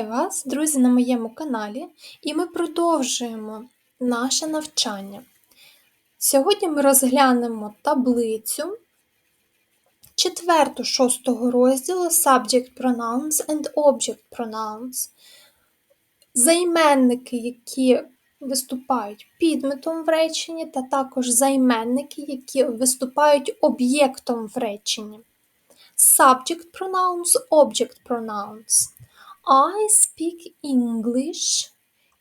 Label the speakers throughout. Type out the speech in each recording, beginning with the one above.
Speaker 1: Вітаю вас, друзі, на моєму каналі, і ми продовжуємо наше навчання. Сьогодні ми розглянемо таблицю четверту шостого розділу Subject Pronouns and Object Pronouns. Займенники, які виступають підметом в реченні, та також займенники, які виступають об'єктом в реченні. Subject pronouns, object pronouns. I speak English.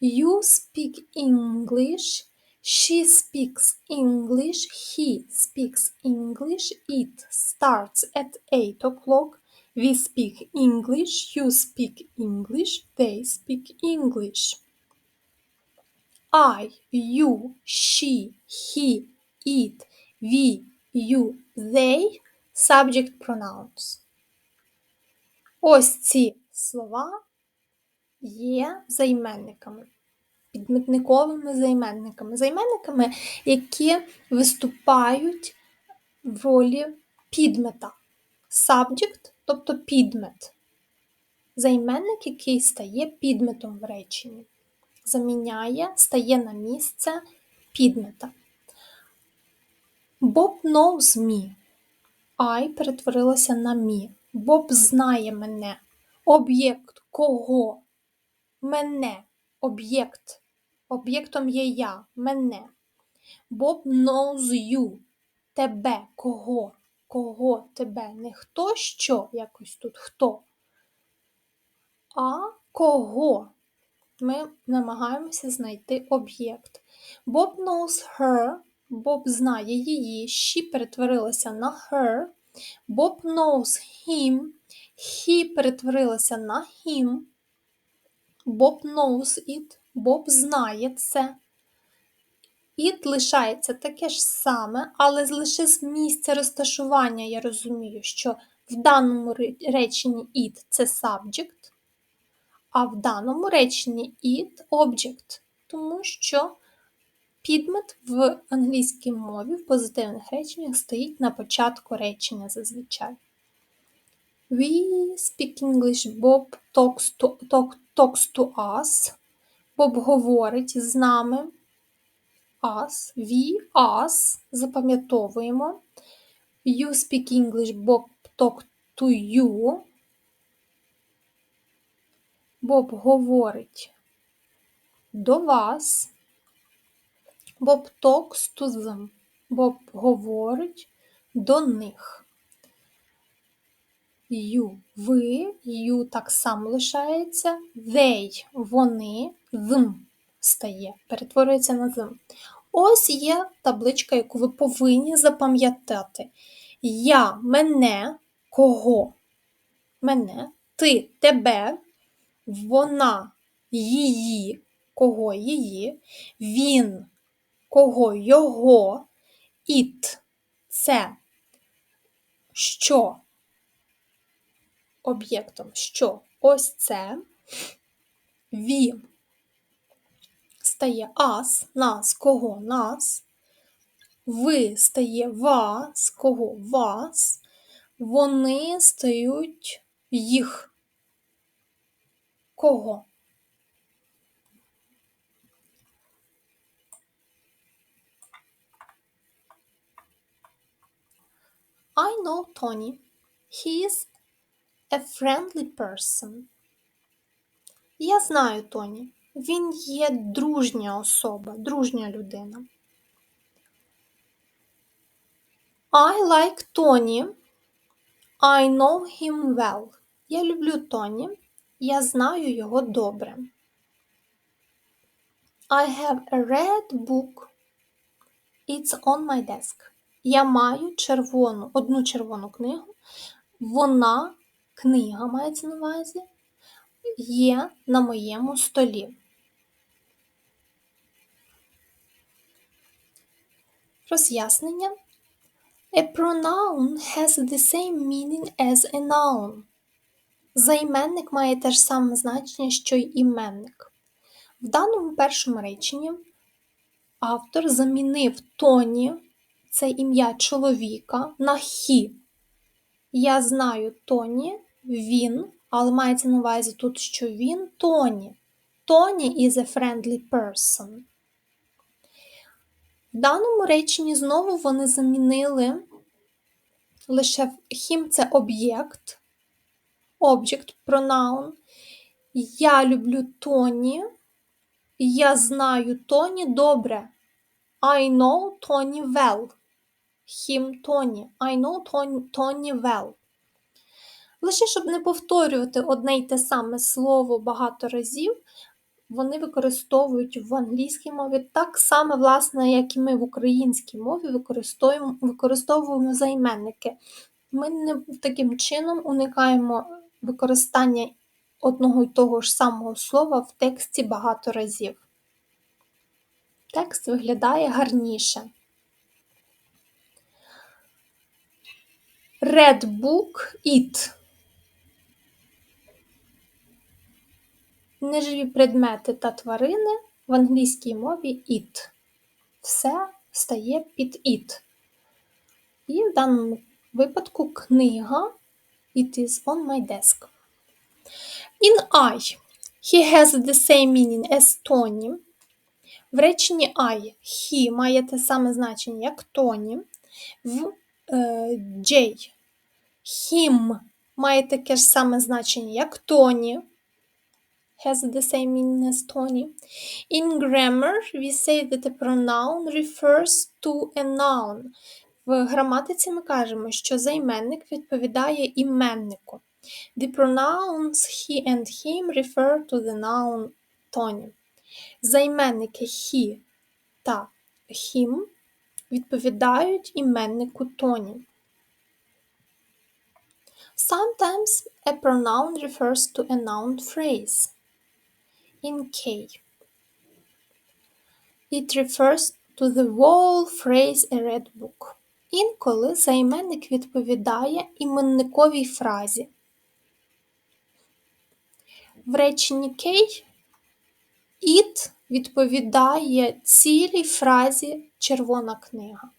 Speaker 1: You speak English. She speaks English. He speaks English. It starts at 8 o'clock. We speak English. You speak English. They speak English. I, you, she, he, it, we, you, they subject pronouns. Ось ці слова є займенниками, підметниковими займенниками, займенниками, які виступають в ролі підмета. Subject, тобто підмет. Займенник, який стає підметом в реченні. Заміняє, стає на місце підмета. Bob knows me. I перетворилася на мі. Боб знає мене. Об'єкт кого? Мене. Об'єкт. Об'єктом є я. Мене. Боб knows you. Тебе. Кого? Кого тебе? Не хто що якось тут хто. А кого? Ми намагаємося знайти об'єкт. Bob knows her. Боб знає її. She перетворилася на her. Bob knows him. He перетворилася на him. Bob knows it. Боб знає це. It лишається таке ж саме, але лише з місця розташування я розумію, що в даному реченні it це subject, а в даному реченні it object, тому що підмет в англійській мові в позитивних реченнях стоїть на початку речення зазвичай. We speak English. Bob talks to, talk, talks to us. Боб говорить з нами. Us. We, us. Запам'ятовуємо. You speak English. Bob talk to you. Боб говорить до вас. Боб talks to them. Боб говорить до них. You – ви, you так само лишається, they – вони, them стає, перетворюється на them. Ось є табличка, яку ви повинні запам'ятати. Я, мене, кого? Мене, ти, тебе, вона, її, кого? Її, він, кого? Його, it – це. Що об'єктом, що? Ось це. Ві стає ас, нас, кого? Нас, ви стає вас, кого? Вас, вони стають їх. Кого? I know Tony. He is a friendly person. Я знаю Тоні. Він є дружня особа, дружня людина. I like Tony. I know him well. Я люблю Тоні. Я знаю його добре. I have a red book. It's on my desk. Я маю червону, одну червону книгу. Вона, книга мається на увазі, є на моєму столі. Роз'яснення. A pronoun has the same meaning as a noun. Займенник має те ж саме значення, що й іменник. В даному першому реченні автор замінив тоні, це ім'я чоловіка, на хі. Я знаю Тоні, він але мається на увазі тут, що він Тоні. Тоні is a friendly person. В даному реченні знову вони замінили лише him – це об'єкт, object pronoun. Я люблю Тоні. Я знаю Тоні добре. I know Tony well. Him Тоні. I know Tony well. Лише щоб не повторювати одне й те саме слово багато разів, вони використовують в англійській мові так само, власне, як і ми в українській мові використовуємо використовуємо займенники. Ми не таким чином уникаємо використання одного й того ж самого слова в тексті багато разів. Текст виглядає гарніше. Red book it. Неживі предмети та тварини в англійській мові it. Все стає під it. І в даному випадку книга It is on my desk. In I. He has the same meaning as Tony. В реченні I he має те саме значення, як Тоні. В е, J him має таке ж саме значення, як Тоні has the same meaning as Tony. In grammar, we say that a pronoun refers to a noun. В граматиці ми кажемо, що займенник відповідає іменнику. The pronouns he and him refer to the noun Tony. Займенники he та him відповідають іменнику Тоні. Sometimes a pronoun refers to a noun phrase in K. It refers to the whole phrase a red book. Інколи займенник відповідає іменниковій фразі. В реченні K it відповідає цілій фразі червона книга.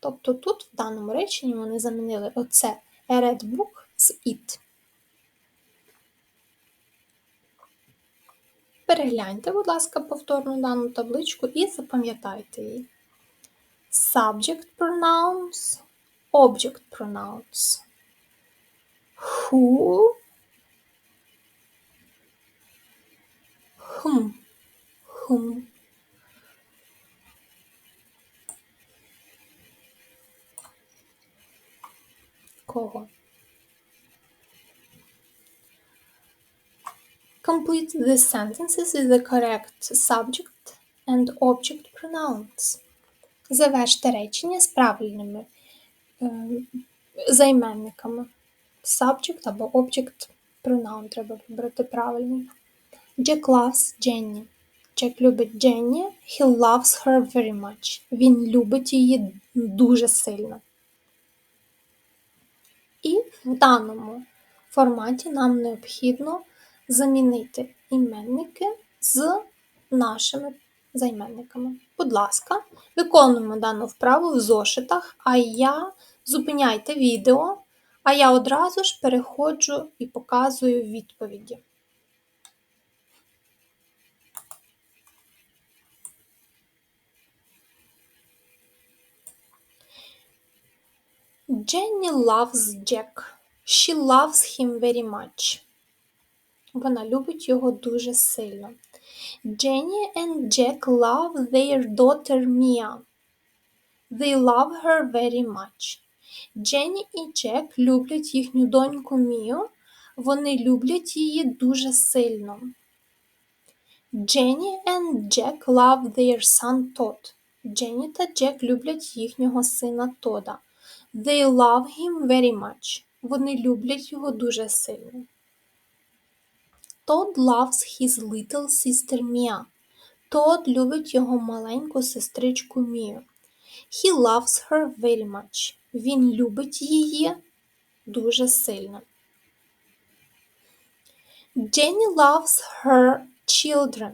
Speaker 1: Тобто тут в даному реченні вони замінили оце a red book з it. Перегляньте, будь ласка, повторно дану табличку і запам'ятайте її. Subject pronouns, object pronouns. Who, whom, whom. Кого? Complete the sentences with the correct subject and object pronouns. Заверште речення з правильними е, займенниками. Subject або object pronoun треба вибрати правильний. Jack loves Jenny. Джек любить Дженні. He loves her very much. Він любить її дуже сильно. І в даному форматі нам необхідно замінити іменники з нашими займенниками. Будь ласка, виконуємо дану вправу в зошитах, а я зупиняйте відео, а я одразу ж переходжу і показую відповіді. Jenny loves Jack. She loves him very much. Вона любить його дуже сильно. Jenny and Jack love their daughter Mia. They love her very much. Jenny і Джек люблять їхню доньку Мію. Вони люблять її дуже сильно. Jenny and Jack love their son Todd. Jenny та Джек люблять їхнього сина Тода. They love him very much. Вони люблять його дуже сильно. Todd loves his little sister Mia. Todd любить його маленьку сестричку Мію. He loves her very much. Він любить її дуже сильно. Jenny loves her children.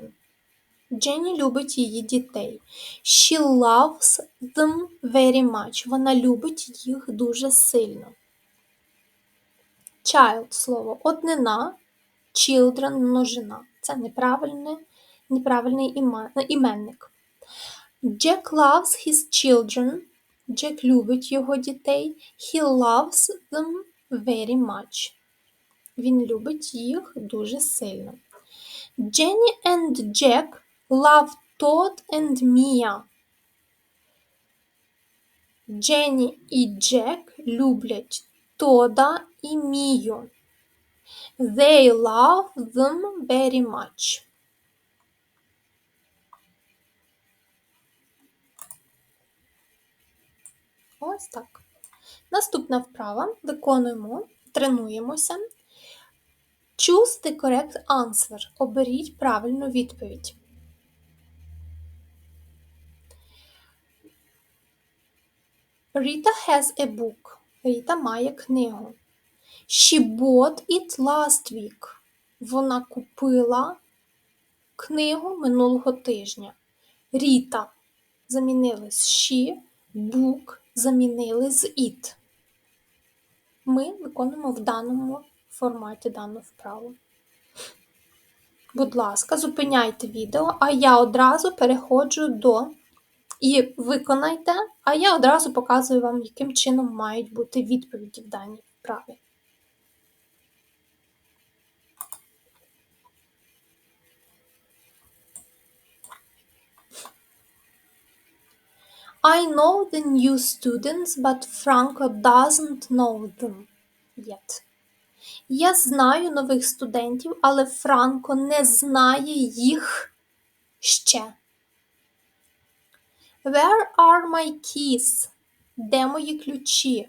Speaker 1: Jenny любить її дітей. She loves them very much. Вона любить їх дуже сильно. Child слово однина, children множина. Це неправильне, неправильний іма- іменник. Jack loves his children. Джек любить його дітей. He loves them very much. Він любить їх дуже сильно. Jenny and Jack love Todd and Mia. Дженні і Джек люблять Тода і Мію. They love them very much. Ось так. Наступна вправа. Виконуємо, тренуємося. Choose the correct answer. Оберіть правильну відповідь. Rita has a book. Ріта має книгу. She bought it last week. Вона купила книгу минулого тижня. Ріта замінили з she, book замінили з it. Ми виконуємо в даному форматі дану вправу. Будь ласка, зупиняйте відео, а я одразу переходжу до і виконайте, а я одразу показую вам, яким чином мають бути відповіді в даній вправі. I know the new students, but Franco doesn't know them yet. Я знаю нових студентів, але Франко не знає їх ще. Where are my keys? Де мої ключі?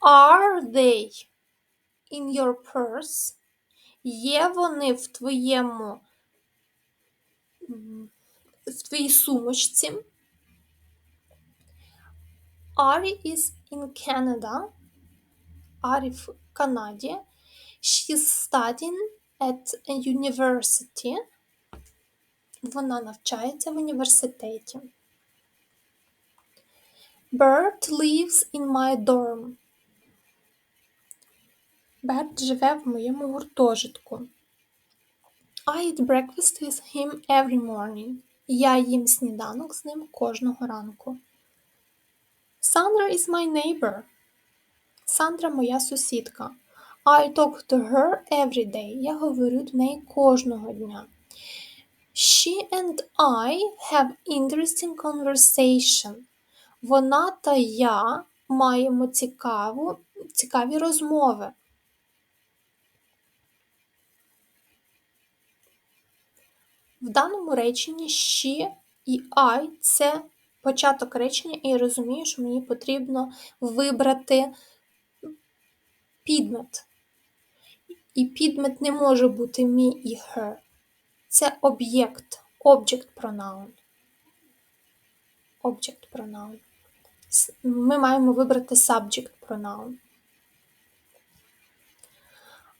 Speaker 1: Are they in your purse? Є вони в твоєму в твоїй сумочці? Ari is in Canada. Арі в Канаді. She's studying at a university. Вона навчається в університеті. Bert lives in my dorm. Берт живе в моєму гуртожитку. I eat breakfast with him every morning. Я їм сніданок з ним кожного ранку. Sandra is my neighbor. Сандра моя сусідка. I talk to her every day. Я говорю до неї кожного дня. She and I have interesting conversation. Вона та я маємо цікаву, цікаві розмови. В даному реченні she і I це початок речення, і я розумію, що мені потрібно вибрати підмет. І підмет не може бути me і her. Це об'єкт, object pronoun. Object pronoun. Ми маємо вибрати subject pronoun.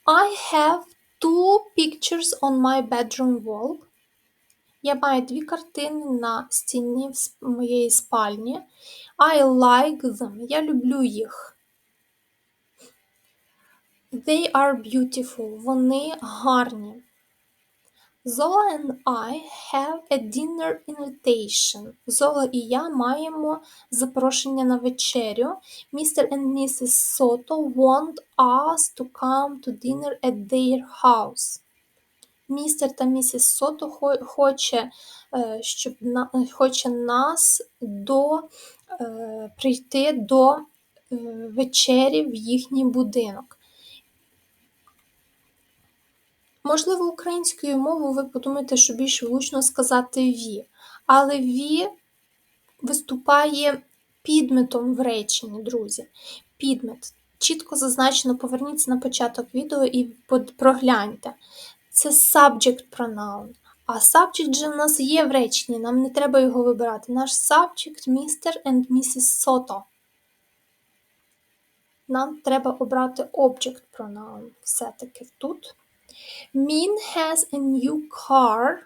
Speaker 1: I have two pictures on my bedroom wall. Я маю дві картини на стіні в моєї спальні. I like them. Я люблю їх. They are beautiful. Вони гарні. Zola and I have a dinner invitation. Зола і я маємо запрошення на вечерю. Mr. and Mrs. Soto want us to come to dinner at their house. Містер та місіс Сото хоче, е, щоб на, хоче нас до, е, прийти до е, вечері в їхній будинок. Можливо, українською мовою ви подумаєте, що більш влучно сказати «ві», але «ві» виступає підметом в реченні, друзі. Підмет. Чітко зазначено, поверніться на початок відео і прогляньте. Це subject pronoun. А subject же в нас є в реченні, нам не треба його вибирати. Наш subject Mr. and Mrs. Soto. Нам треба обрати object pronoun все-таки тут. Min has a new car.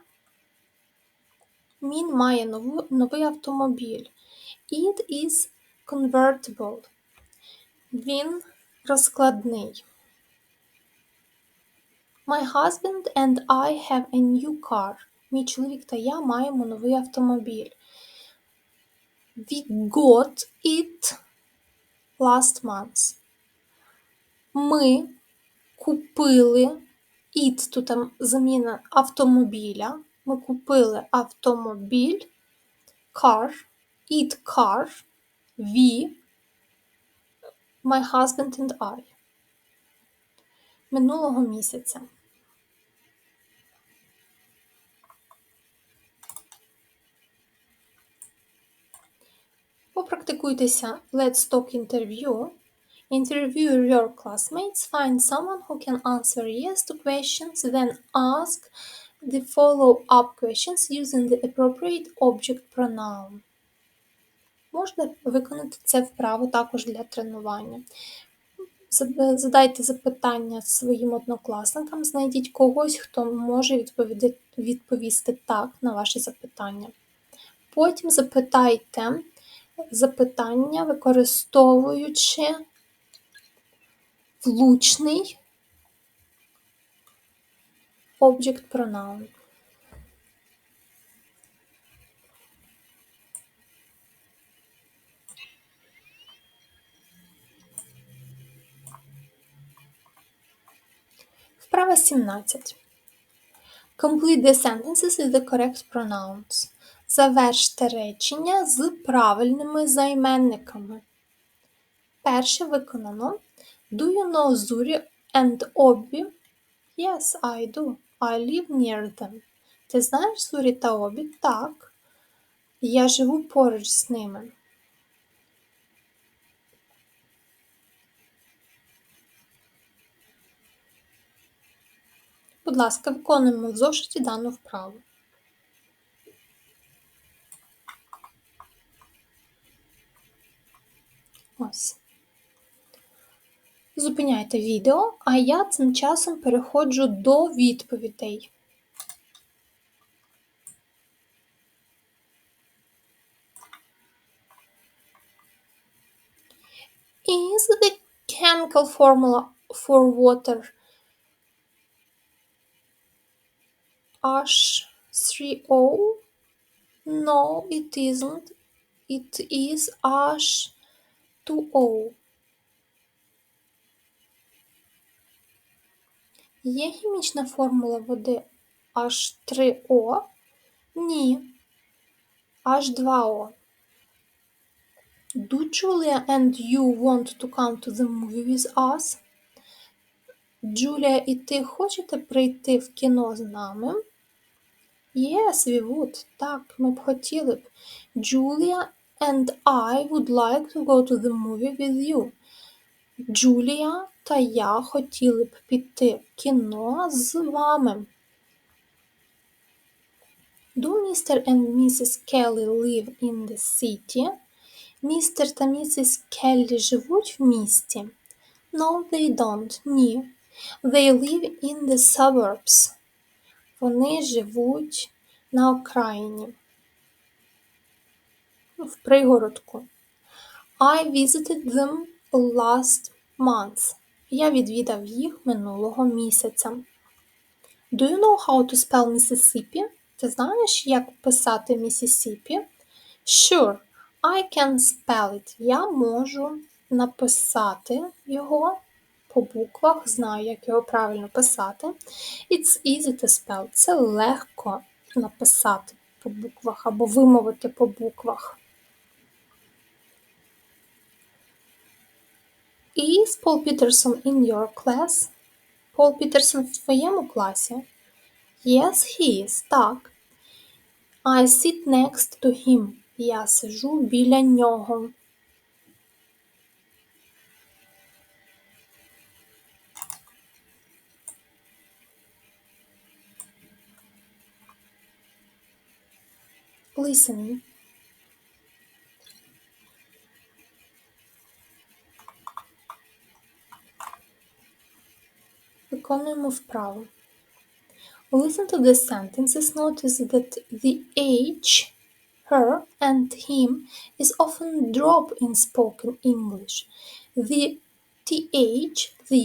Speaker 1: Min має нову, новий автомобіль. It is convertible. Він розкладний. My husband and I have a new car. Мій чоловік та я маємо новий автомобіль. We got it last month. Ми купили it тут там заміна автомобіля. Ми купили автомобіль car, it car, we, my husband and I. Минулого місяця. Попрактикуйтеся Let's Talk Interview. Interview your classmates. Find someone who can answer yes to questions, then ask the follow-up questions using the appropriate object pronoun. Можна виконати це вправо також для тренування. Задайте запитання своїм однокласникам, знайдіть когось, хто може відповісти так на ваші запитання. Потім запитайте запитання, використовуючи влучний object pronoun. Вправа 17. Complete the sentences with the correct pronouns. Заверште речення з правильними займенниками. Перше виконано. Do you know Zuri and Obi? Yes, I do. I live near them. Ти знаєш Зурі та Обі? Так. Я живу поруч з ними. Будь ласка, виконуємо в зошиті дану вправу. Ось. Зупиняйте відео, а я цим часом переходжу до відповідей. Is the chemical formula for water H3O? No, it isn't. It is H2O. Є хімічна формула води H3O? Ні. H2O. Do Julia and you want to come to the movie with us? Джулія і ти хочете прийти в кіно з нами? Yes, we would. Так, ми б хотіли б. Julia and I would like to go to the movie with you. Джулія та я хотіли б піти в кіно з вами. Do Mr. and Mrs. Kelly live in the city? Містер та місіс Келлі живуть в місті? No, they don't. Ні. They live in the suburbs. Вони живуть на окраїні. В пригородку. I visited them last month. Я відвідав їх минулого місяця. Do you know how to spell Mississippi? Ти знаєш, як писати Місісіпі? Sure, I can spell it. Я можу написати його по буквах, знаю, як його правильно писати. It's easy to spell. Це легко написати по буквах або вимовити по буквах. Is Paul Peterson in your class? Пол Пітерсон в твоєму класі? Yes, he is. Так. I sit next to him. Я сижу біля нього. Listening. Виконуємо вправо. Listen to the sentences. Notice that the H, her, and him is often dropped in spoken English. The th, the,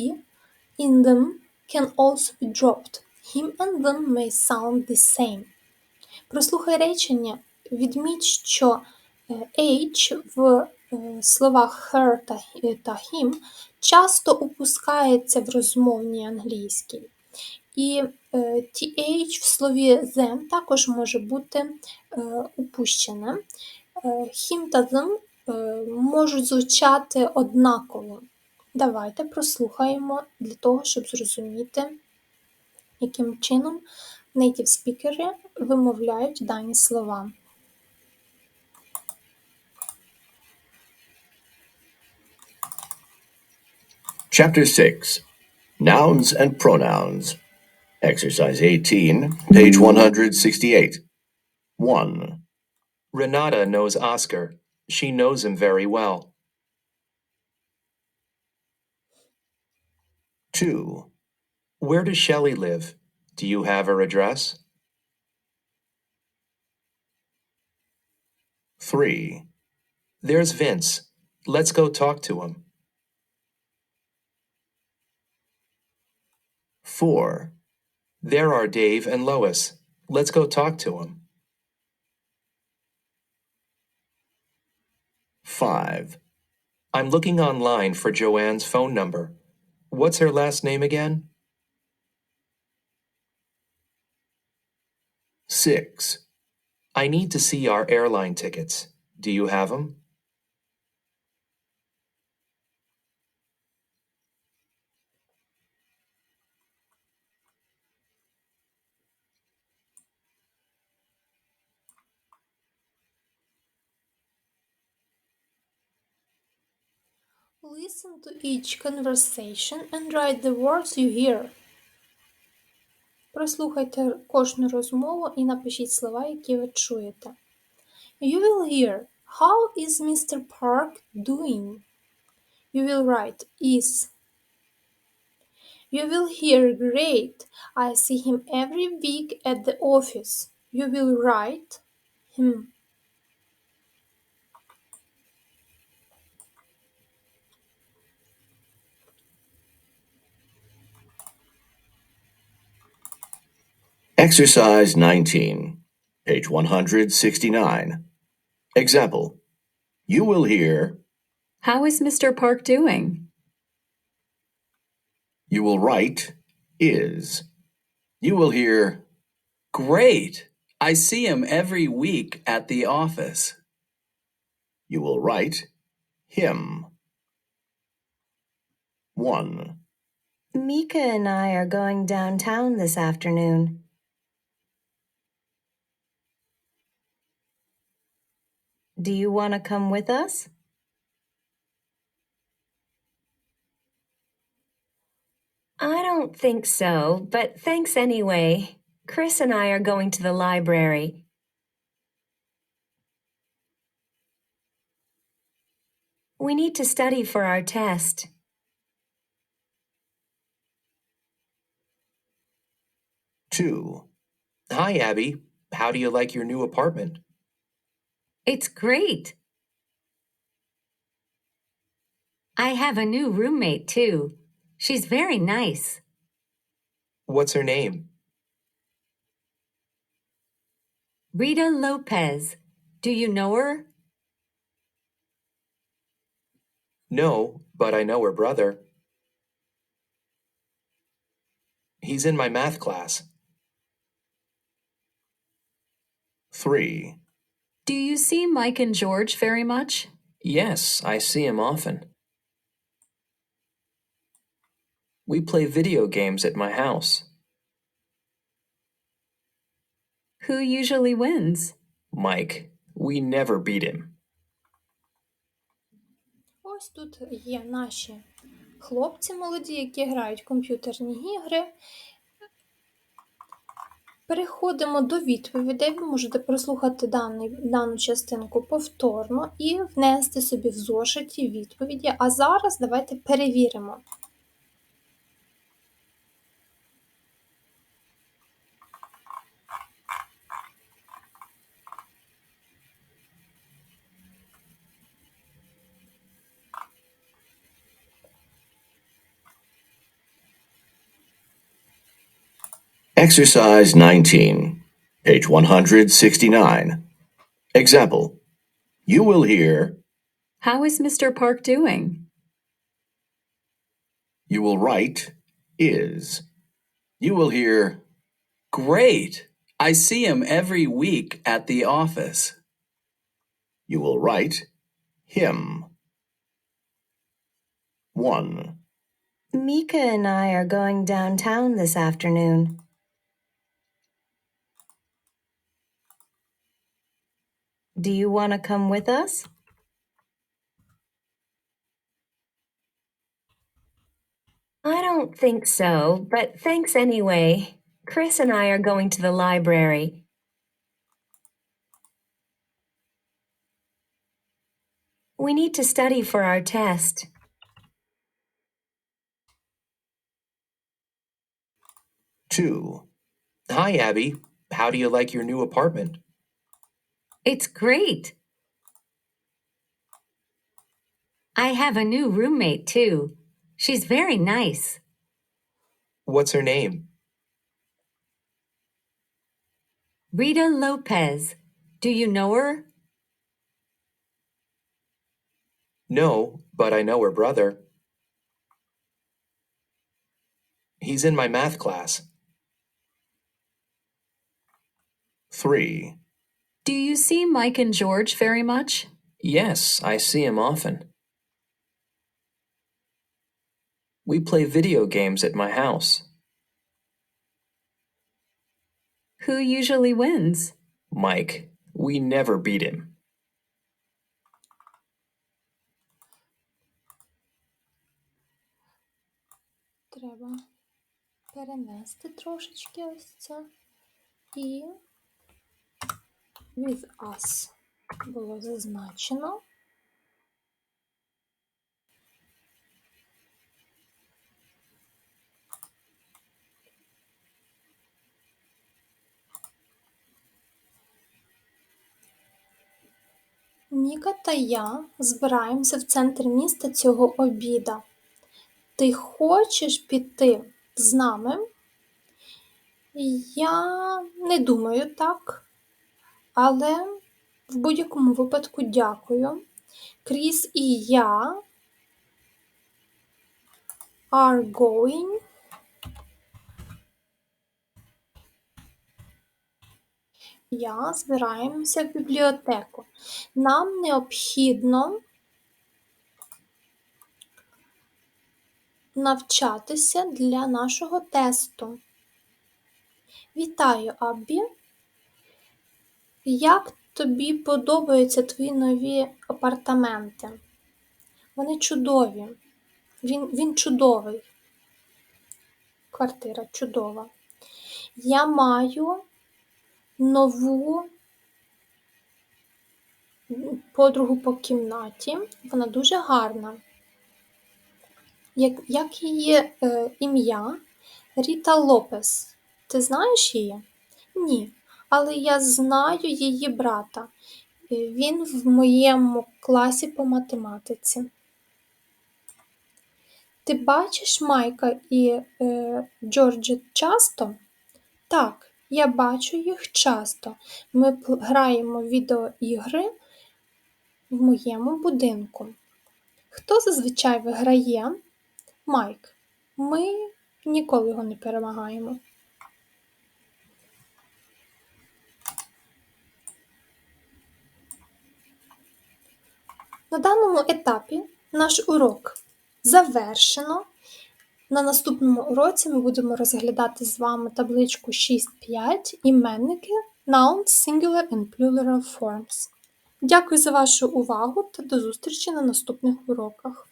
Speaker 1: in them can also be dropped. Him and them may sound the same. Прослухай речення, відміть, що е, H в е, словах her та е, him часто упускається в розмовній англійській. І е, TH в слові them також може бути упущене. Him та them можуть звучати однаково. Давайте прослухаємо для того, щоб зрозуміти, яким чином native спікери вимовляють дані слова.
Speaker 2: Chapter 6 Nouns and Pronouns. Exercise 18, page 168. 1.
Speaker 3: Renata knows Oscar. She knows him very well.
Speaker 2: 2.
Speaker 3: Where does Shelley live? Do you have her address?
Speaker 2: 3.
Speaker 3: There's Vince. Let's go talk to him.
Speaker 2: 4.
Speaker 3: There are Dave and Lois. Let's go talk to him.
Speaker 2: 5.
Speaker 3: I'm looking online for Joanne's phone number. What's her last name again?
Speaker 2: 6.
Speaker 3: I need to see our airline tickets. Do you have them?
Speaker 1: Listen to each conversation and write the words you hear. Прослухайте кожну розмову і напишіть слова, які ви чуєте. You will hear How is Mr. Park doing? You will write is. You will hear Great. I see him every week at the office. You will write him.
Speaker 2: Exercise 19, page 169. Example. You will hear,
Speaker 4: How is Mr. Park doing?
Speaker 2: you will write, is. You will hear,
Speaker 5: Great. I see him every week at the office.
Speaker 2: you will write, him. 1.
Speaker 6: Mika and I are going downtown this afternoon. Do you want to come with us? I don't think so, but thanks anyway. Chris and I are going to the library. We need to study for our test.
Speaker 2: 2.
Speaker 3: Hi, Abby. How do you like your new apartment?
Speaker 7: It's great. I have a new roommate too. She's very nice.
Speaker 3: What's her name?
Speaker 7: Rita Lopez. Do you know her?
Speaker 3: No, but I know her brother. He's in my math class.
Speaker 2: 3.
Speaker 4: Do you see Mike and George very much?
Speaker 8: Yes, I see him often. We play video games at my house.
Speaker 4: Who usually wins?
Speaker 8: Mike, we never beat him.
Speaker 1: Ось тут є наші хлопці молоді, які грають в комп'ютерні ігри. Переходимо до відповідей. Ви можете прослухати даний, дану частинку повторно і внести собі в зошиті відповіді. А зараз давайте перевіримо.
Speaker 2: Exercise 19, page 169. Example. You will hear,
Speaker 4: How is Mr. Park doing?
Speaker 2: you will write, is. You will hear,
Speaker 5: Great. I see him every week at the office.
Speaker 2: you will write, him. 1.
Speaker 6: Mika and I are going downtown this afternoon. Do you want to come with us? I don't think so, but thanks anyway. Chris and I are going to the library. We need to study for our test.
Speaker 2: 2.
Speaker 3: Hi, Abby. How do you like your new apartment?
Speaker 7: It's great. I have a new roommate too. She's very nice.
Speaker 3: What's her name?
Speaker 7: Rita Lopez. Do you know her?
Speaker 3: No, but I know her brother. He's in my math class.
Speaker 2: 3.
Speaker 4: Do you see Mike and George very much?
Speaker 8: Yes, I see him often. We play video games at my house.
Speaker 4: Who usually wins?
Speaker 8: Mike, we never beat him.
Speaker 1: Треба перенести трошечки ось це. І with us було зазначено. Ніка та я збираємося в центр міста цього обіда. Ти хочеш піти з нами? Я не думаю так, але в будь-якому випадку дякую. Кріс і я are going я збираємося в бібліотеку. Нам необхідно навчатися для нашого тесту. Вітаю, Аббі. Як тобі подобаються твої нові апартаменти? Вони чудові. Він, він чудовий. Квартира чудова. Я маю нову подругу по кімнаті. Вона дуже гарна. Як, як її е, ім'я? Ріта Лопес. Ти знаєш її? Ні. Але я знаю її брата. Він в моєму класі по математиці. Ти бачиш Майка і е, Джорджа часто? Так, я бачу їх часто. Ми граємо відеоігри в моєму будинку. Хто зазвичай виграє? Майк. Ми ніколи його не перемагаємо. На даному етапі наш урок завершено. На наступному уроці ми будемо розглядати з вами табличку 6.5 іменники Nouns, Singular and Plural Forms. Дякую за вашу увагу та до зустрічі на наступних уроках.